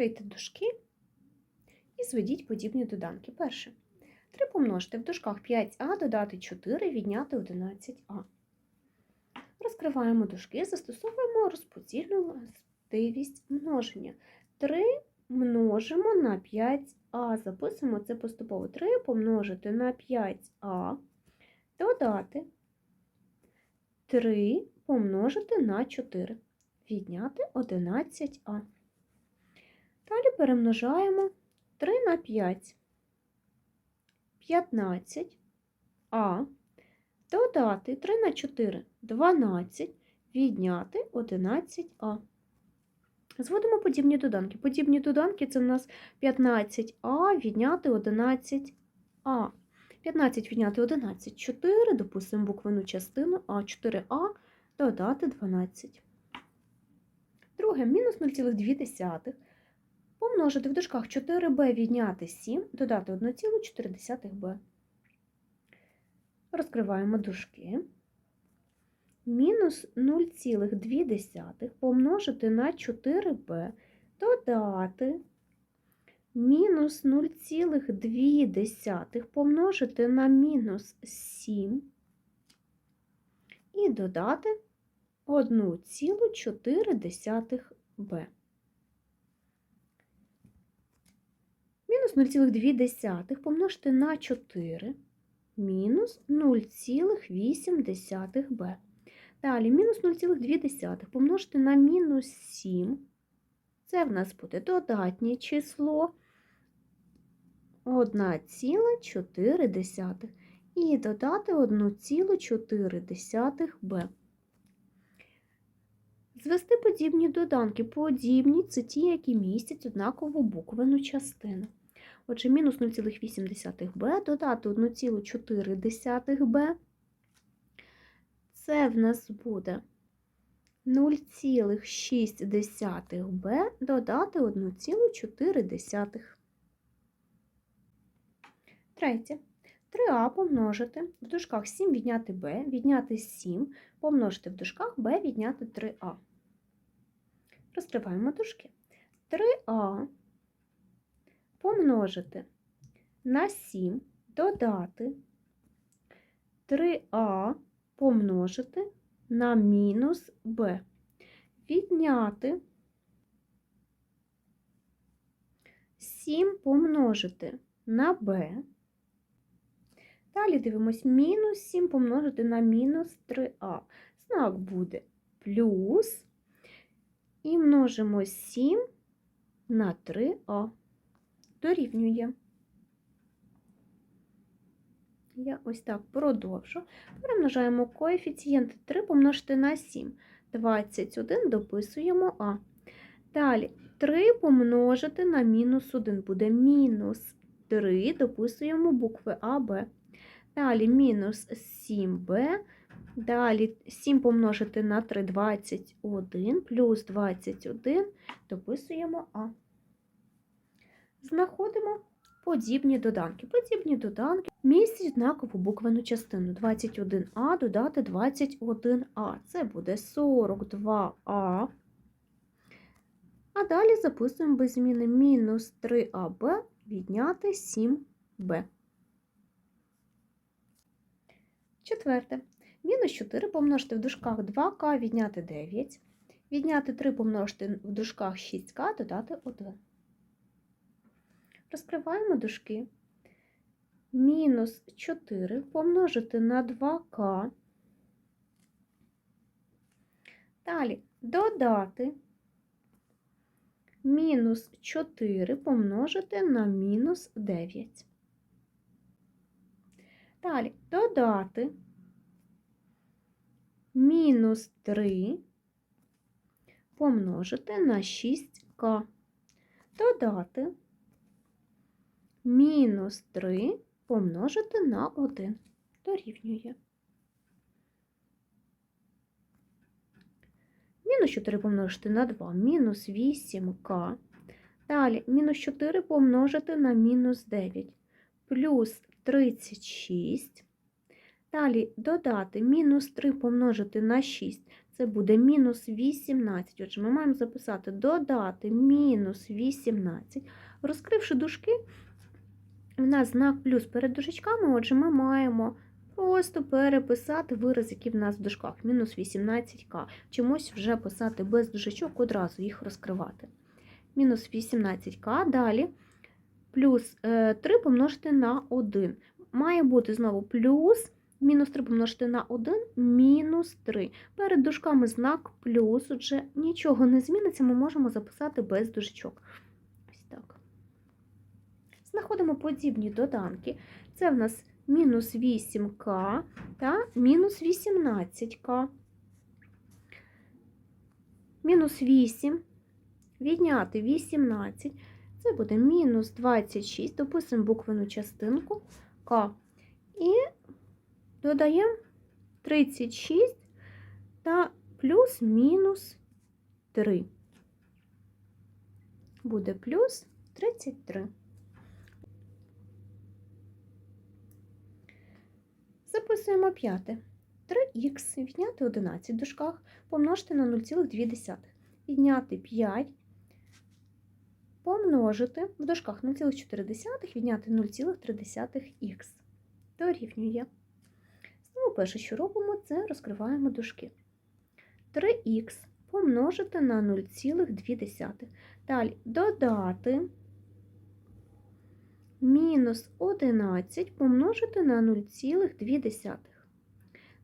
Відкрийте дужки і зведіть подібні доданки. Перше. 3 помножити в дужках 5а, додати 4, відняти 11а. Розкриваємо дужки, застосовуємо розподільну властивість множення. 3 множимо на 5а. Записуємо це поступово. 3 помножити на 5а, додати 3 помножити на 4, відняти 11а. Далі перемножаємо 3 на 5, 15, а, додати 3 на 4, 12, відняти 11а. Зводимо подібні доданки. Подібні доданки це в нас 15а відняти 11а. 15 відняти 11, 4, допустимо буквену частину А, 4а додати 12. Друге, мінус 0,2 помножити в дужках 4b відняти 7, додати 1,4b. Розкриваємо дужки. Мінус 0,2 помножити на 4b, додати мінус 0,2 помножити на мінус 7 і додати 1,4b. Мінус 0,2 помножити на 4, мінус 0,8b. Далі мінус 0,2 помножити на мінус 7. Це в нас буде додатнє число 1,4 і додати 1,4b. Звести подібні доданки. Подібні це ті, які містять однакову буквену частину. Отже, мінус 0,8b додати 1,4b. Це в нас буде 0,6b додати 1,4. Третє. 3а помножити в дужках 7 відняти b, відняти 7, помножити в дужках b, відняти 3а. Розкриваємо дужки. 3а помножити на 7, додати 3а помножити на мінус b. Відняти 7 помножити на b. Далі дивимось мінус 7 помножити на мінус 3а. Знак буде плюс. І множимо 7 на 3а. Дорівнює. Я ось так продовжу. Перемножаємо коефіцієнт 3 помножити на 7. 21 дописуємо А. Далі 3 помножити на мінус 1 буде мінус 3, дописуємо букви А, Б. Далі мінус 7b. Далі 7 помножити на 3 21, плюс 21, дописуємо А. Знаходимо подібні доданки. Подібні доданки містять однакову буквену частину. 21а додати 21а. Це буде 42а. А далі записуємо без зміни мінус 3аб відняти 7b. Четверте. Мінус 4 помножити в дужках 2к відняти 9. Відняти 3 помножити в дужках 6к додати 1. Розкриваємо дужки. Мінус 4 помножити на 2к. Далі додати мінус 4 помножити на мінус 9. Далі додати мінус 3 помножити на 6к. Додати мінус 3 помножити на 1. Дорівнює. Мінус 4 помножити на 2, мінус 8к. Далі мінус 4 помножити на мінус 9, плюс 36. Далі додати мінус 3 помножити на 6, це буде мінус 18. Отже, ми маємо записати додати мінус 18. Розкривши дужки, у нас знак плюс перед дужечками, отже, ми маємо просто переписати вираз, який в нас в дужках, мінус 18к. Чомусь вже писати без дужечок, одразу їх розкривати. Мінус 18к, далі плюс е, 3 помножити на 1. Має бути знову плюс, мінус 3 помножити на 1, мінус 3. Перед дужками знак плюс, отже, нічого не зміниться, ми можемо записати без дужечок. Знаходимо подібні доданки. Це в нас мінус 8к та мінус 18к. Мінус 8 відняти 18. Це буде мінус 26, дописуємо буквену частинку К. І додаємо 36 та плюс-мінус 3. Буде плюс 33. Записуємо п'яте. 3х відняти 11 в дужках помножити на 0,2. Відняти 5 помножити в дужках 0,4 відняти 0,3х. Дорівнює. Знову перше, що робимо, це розкриваємо дужки. 3х помножити на 0,2. Далі додати мінус 11 помножити на 0,2.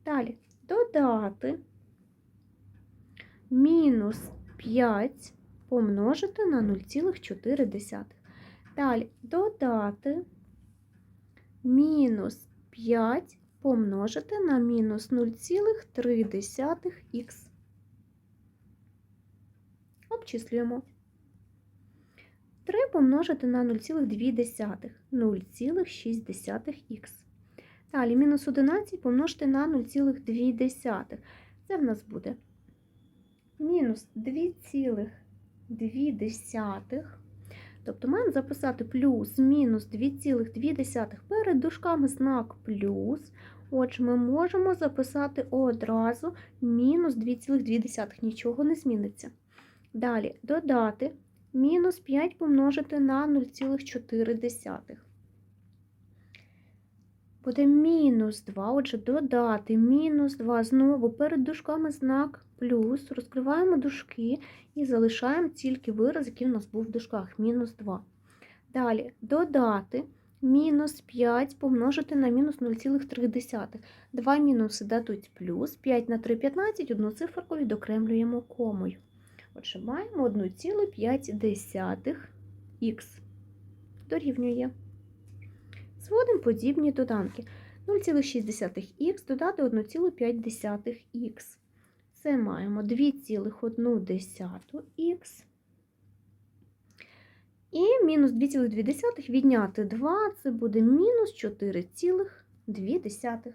Далі додати мінус 5 помножити на 0,4. Далі додати мінус 5 помножити на мінус 0,3х. Обчислюємо. 3 помножити на 0,2 0,6х. Далі мінус 11 помножити на 0,2. Це в нас буде мінус 2,2. Тобто маємо записати плюс мінус 2,2 перед дужками знак плюс. Отже, ми можемо записати одразу мінус 2,2, нічого не зміниться. Далі додати мінус 5 помножити на 0,4. Буде мінус 2, отже, додати мінус 2. Знову перед дужками знак плюс. Розкриваємо дужки і залишаємо тільки вираз, який у нас був в дужках, мінус 2. Далі додати мінус 5 помножити на мінус 0,3. Два мінуси дадуть плюс, 5 на 3 – 15, одну циферку відокремлюємо комою. Отже, маємо 1,5х дорівнює. Зводимо подібні доданки. 0,6х додати 1,5х. Це маємо 2,1х. І мінус 2,2 відняти 2, це буде мінус 4,2.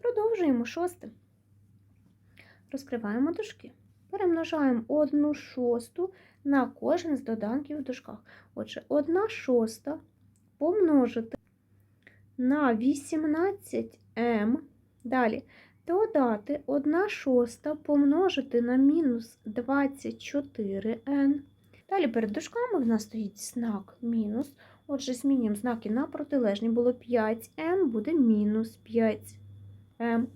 Продовжуємо шосте. Розкриваємо дужки. Перемножаємо 1 шосту на кожен з доданків в дужках. Отже, 1 шоста помножити на 18m. Далі додати 1 шоста помножити на мінус 24n. Далі перед дужками в нас стоїть знак мінус. Отже, змінюємо знаки на протилежні. Було 5m, буде мінус 5m.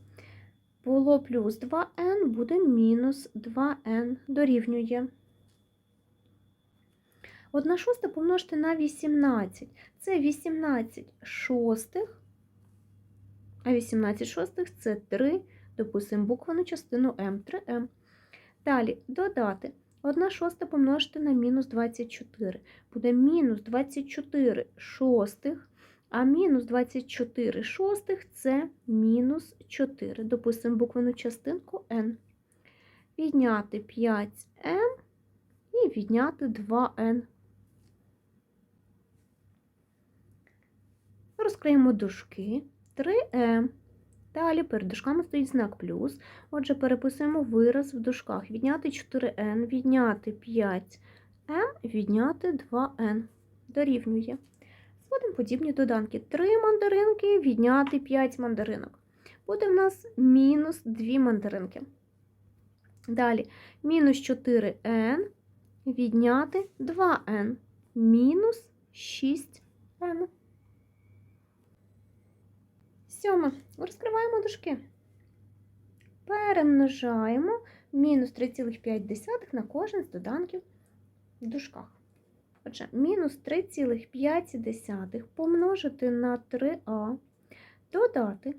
Було плюс 2n, буде мінус 2n, дорівнює. 1 шоста помножити на 18. Це 18 шостих, а 18 шостих це 3, дописуємо буквену частину m, 3m. Далі додати 1 шоста помножити на мінус 24. Буде мінус 24 шостих, а мінус 24 шостих це мінус 4. Дописуємо буквену частинку n. Відняти 5m і відняти 2n. Розкриємо дужки 3m. Далі перед дужками стоїть знак плюс. Отже, переписуємо вираз в дужках. Відняти 4n, відняти 5m, відняти 2n. Дорівнює. Зводимо подібні доданки. 3 мандаринки, відняти 5 мандаринок. буде в нас мінус 2 мандаринки. Далі мінус 4n відняти 2n мінус 6n. Сьоме. Розкриваємо дужки. Перемножаємо мінус 3,5 на кожен з доданків в дужках. Отже, мінус 3,5 помножити на 3а, додати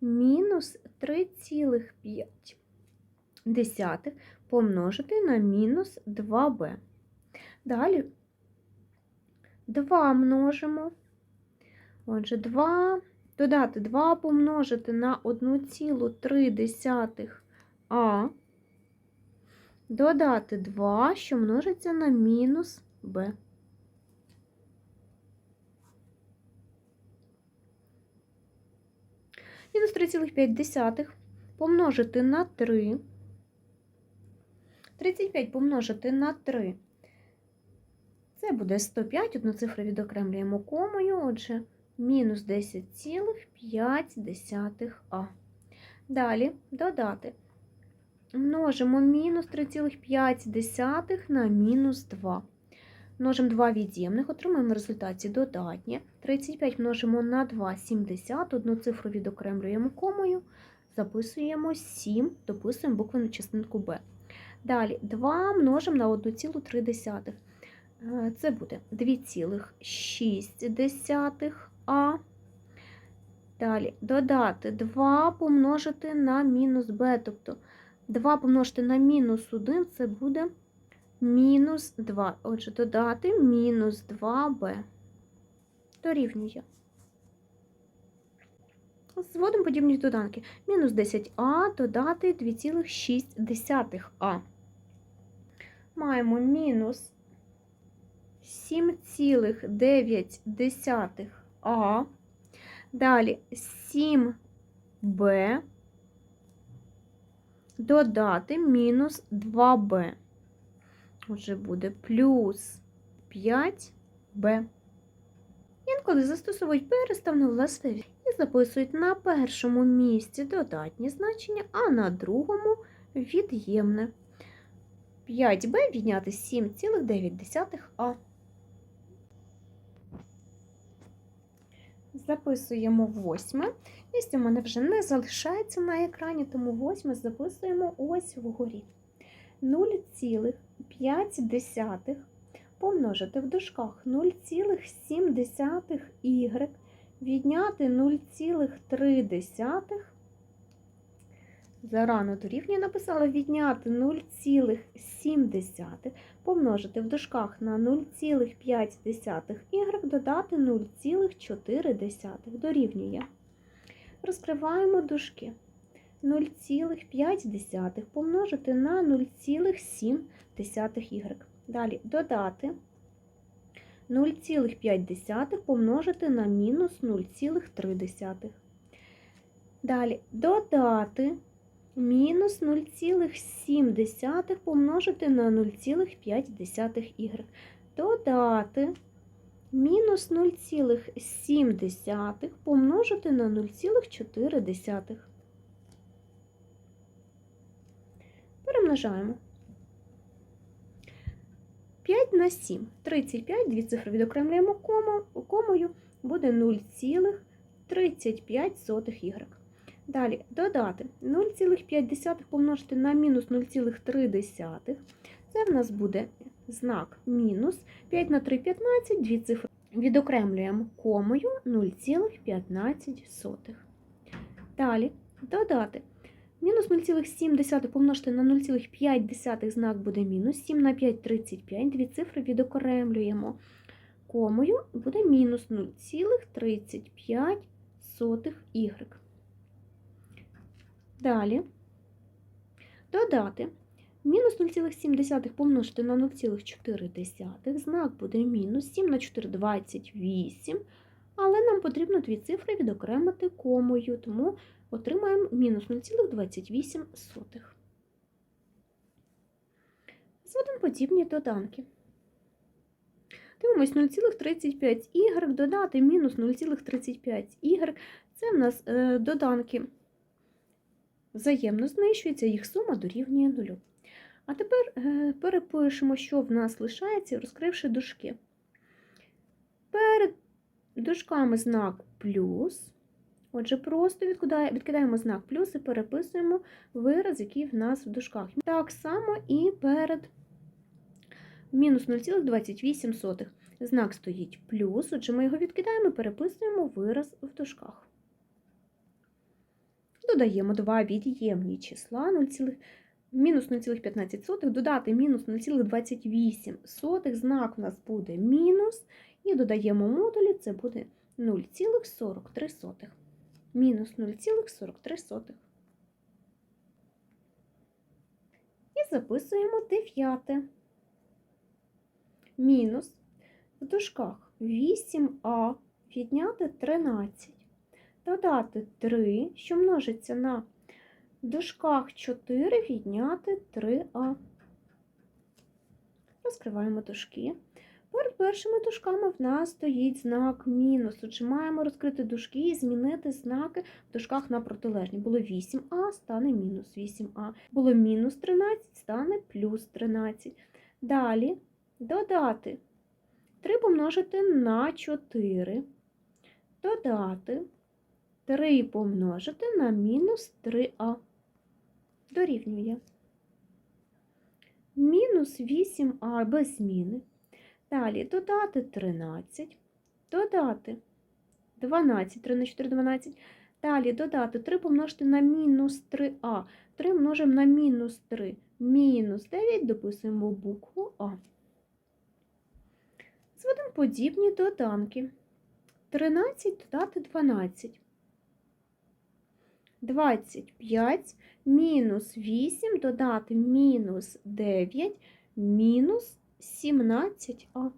мінус 3,5 помножити на мінус 2b. Далі 2 множимо. Отже, 2 додати 2 помножити на 1,3 а, додати 2, що множиться на мінус b. Мінус 3,5 помножити на 3. 35 помножити на 3. Це буде 105, одну цифру відокремлюємо комою, отже, мінус 10,5а. Далі додати. Множимо мінус 3,5 на мінус 2. Множимо 2 від'ємних, отримаємо в результаті додатнє. 35 множимо на 2, 70, одну цифру відокремлюємо комою, записуємо 7, дописуємо буквену частинку b. Далі 2 множимо на 1,3. Е, Це буде 2,6а. Далі додати 2 помножити на мінус b, тобто 2 помножити на мінус 1 це буде мінус 2. Отже, додати мінус 2b. Дорівнює. Зводимо подібні доданки. Мінус 10а додати 2,6а. Маємо мінус 7,9а. Далі 7b додати мінус 2b. Отже, буде плюс 5b. Інколи застосовують переставну властивість і записують на першому місці додатні значення, а на другому від'ємне. 5b відняти 7,9а. Записуємо восьме. Місця в мене вже не залишається на екрані, тому восьме записуємо ось вгорі. 0,5 помножити в дужках 0,7y відняти 0,3. Зарано дорівнює написала відняти 0,7 помножити в дужках на 0,5y додати 0,4 дорівнює. Розкриваємо дужки. 0,5 помножити на 0,7y. Далі додати 0,5 помножити на мінус 0,3. Далі додати мінус 0,7 помножити на 0,5y. Додати мінус 0,7 помножити на 0,4. Перемножаємо. 5 на 7. 35, дві цифри відокремлюємо комою, буде 0,35y. Далі додати 0,5 помножити на мінус 0,3. Це в нас буде знак мінус. 5 на 3 15, дві цифри відокремлюємо комою 0,15. Далі додати Мінус 0,7 помножити на 0,5 знак буде мінус 7 на 5 35. Дві цифри відокремлюємо комою, буде мінус 0,35 y. Далі додати мінус 0,7 помножити на 0,4, знак буде мінус 7 на 4 28. Але нам потрібно дві цифри відокремити комою, тому отримаємо мінус 0,28. Зводимо подібні доданки. Дивимось 0,35y додати мінус 0,35y. Це в нас е, доданки взаємно знищуються, їх сума дорівнює нулю. А тепер е, перепишемо, що в нас лишається, розкривши дужки. Перед дужками знак плюс. Отже, просто відкидаємо знак плюс і переписуємо вираз, який в нас в дужках. Так само і перед мінус 0,28. Знак стоїть плюс, отже, ми його відкидаємо і переписуємо вираз в дужках. Додаємо два від'ємні числа 0, мінус 0,15, додати мінус 0,28, знак у нас буде мінус, і додаємо модулі, це буде 0,43. Мінус 0,43. І записуємо дев'яте. Мінус в дужках 8а відняти 13. Додати 3, що множиться на в дужках 4 відняти 3а. Розкриваємо дужки. Перед першими дужками в нас стоїть знак мінус. Отже, маємо розкрити дужки і змінити знаки в дужках на протилежні. Було 8а, стане мінус 8а. Було мінус 13, стане плюс 13. Далі додати 3 помножити на 4. Додати 3 помножити на мінус 3а. Дорівнює. Мінус 8а без зміни. Далі додати 13, додати 12, 3 на 4, 12. Далі додати 3 помножити на мінус 3а. 3 множимо на мінус 3. Мінус 9 дописуємо букву А. Зведемо подібні доданки. 13 додати 12. 25 мінус 8 додати мінус 9 мінус 17а.